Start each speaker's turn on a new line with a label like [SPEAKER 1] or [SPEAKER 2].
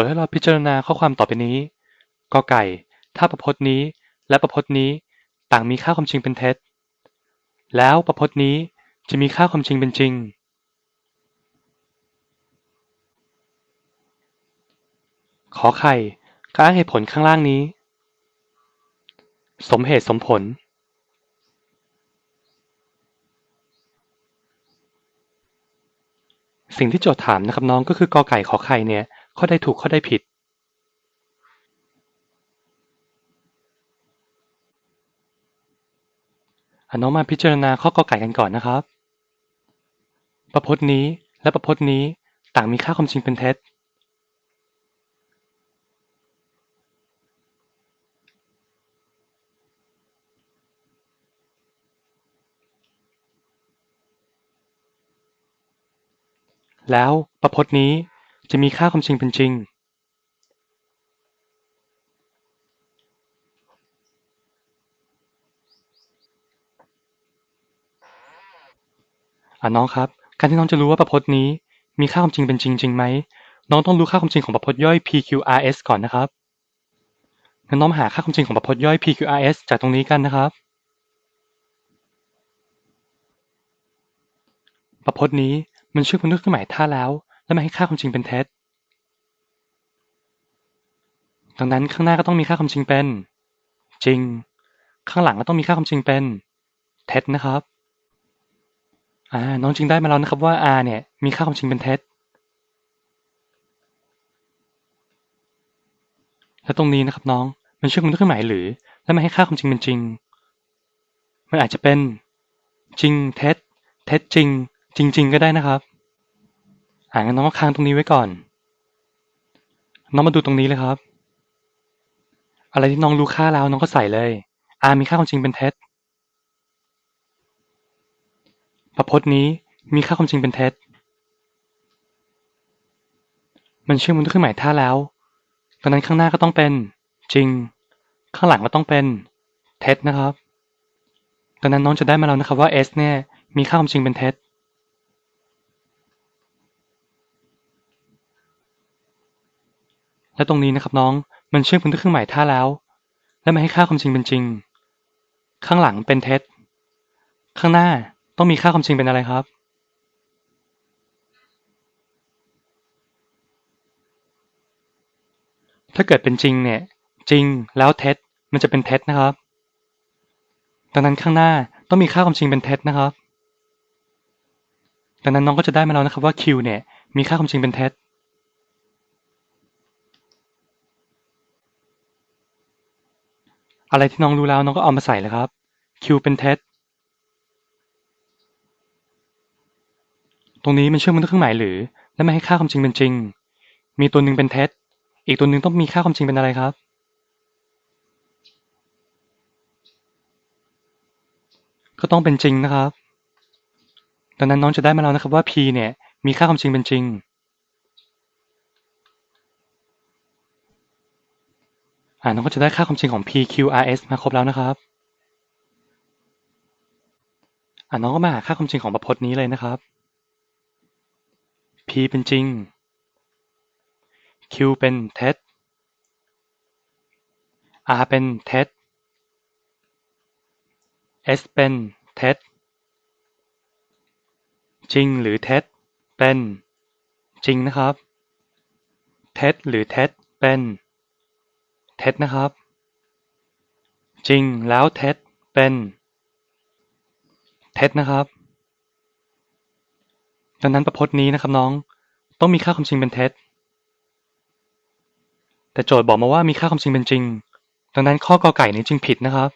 [SPEAKER 1] ทย์ให้เราพิจารณาข้อความต่อไปนี้ กอไก่ ถ้าประพจน์นี้ และประพจน์นี้ ต่างมีค่าความจริงเป็นเท็จ แล้วประพจน์นี้จะมีค่าความจริงเป็นจริง ขอไข่การอ้างเหตุผลข้างล่างนี้ สมเหตุสมผล สิ่งที่โจทย์ถามนะครับน้องก็คือกอไก่ขอไข่เนี่ย ข้อใดถูกข้อใดผิดอน้องมาพิจารณาข้อกอไก่กันก่อนนะครับ ประพจน์นี้และประพจน์นี้ต่างมีค่าความจริงเป็นเท็จ แล้วประพจน์นี้ จะมีค่าความจริงเป็นจริงอะน้องครับ การที่น้องจะรู้ว่าประพจน์นี้ มีค่าความจริงเป็นจริงจริงไหม น้องต้องรู้ค่าความจริงของประพจน์ย่อย PQRS ก่อนนะครับงั้นน้องมาหาค่าความจริงของประพจน์ย่อย PQRS จากตรงนี้กันนะครับ ประพจน์นี้มันชื่อคุณด้วยเครื่องหมายท่าแล้ว และมาให้ค่าความจริงเป็นเท็จดังนั้นข้างหน้าก็ต้องมีค่าความจริงเป็น จริง ข้างหลังก็ต้องมีค่าความจริงเป็น เท็จนะครับอ่าน้องจริงได้มาแล้วนะครับว่า r เนี่ย มีค่าความจริงเป็นเท็จและตรงนี้นะครับน้องมันช่วยคุณด้วยเครื่องหมายหรือ และมาให้ค่าความจริงเป็นจริง มันอาจจะเป็นจริงเท็จเท็จจริง จริง ๆ ก็ได้นะครับ อ่างั้นน้องก็ค้างตรงนี้ไว้ก่อน น้องมาดูตรงนี้เลยครับ อะไรที่น้องรู้ค่าแล้วน้องก็ใส่เลย r มีค่าความจริงเป็นเท็จประพจน์นี้มีค่าความจริงเป็นเท็จ มันเชื่อมด้วยเครื่องหมายท่าแล้วดังนั้นข้างหน้าก็ต้องเป็น จริง ข้างหลังก็ต้องเป็นเท็จนะครับดังนั้นน้องจะได้มาแล้วนะครับว่า s เนี่ยมีค่าความจริงเป็นเท็จ และตรงนี้นะครับน้องมันเชื่อมกันด้วยเครื่องหมายท่าแล้ว และมาให้ค่าความจริงเป็นจริง ข้างหลังเป็นเท็จ ข้างหน้าต้องมีค่าความจริงเป็นอะไรครับ ถ้าเกิดเป็นจริงเนี่ย จริงแล้วเท็จมันจะเป็นเท็จนะครับดังนั้นข้างหน้าต้องมีค่าความจริงเป็นเท็จนะครับดังนั้นน้องก็จะได้มาแล้วนะครับว่า q เนี่ยมีค่าความจริงเป็นเท็จ อะไรที่น้องรู้แล้วน้องก็เอามาใส่เลยครับ q เป็นเท็จ ตรงนี้มันเชื่อมกันด้วยเครื่องหมายหรือ และไม่ให้ค่าความจริงเป็นจริง มีตัวหนึ่งเป็นเท็จ อีกตัวหนึ่งต้องมีค่าความจริงเป็นอะไรครับ ก็ต้องเป็นจริงนะครับ ดังนั้นน้องจะได้มาแล้วนะครับว่า p เนี่ยมีค่าความจริงเป็นจริง อ่าน้องก็จะได้ค่าความจริงของ PQRS มาครบแล้วนะครับอ่าน้องก็มาหาค่าความจริงของประพจน์นี้เลยนะครับ P เป็นจริง Q เป็นเท็จ R เป็นเท็จ S เป็นเท็จ จริงหรือเท็จ เป็น จริงนะครับ เท็จหรือเท็จ เป็น เท็จนะครับ จริงแล้วเท็จเป็น เท็จนะครับดังนั้นประพจน์นี้นะครับน้อง ต้องมีค่าความจริงเป็นเท็จ แต่โจทย์บอกมาว่ามีค่าความจริงเป็นจริง ดังนั้นข้อกอไก่นี้จึงผิดนะครับ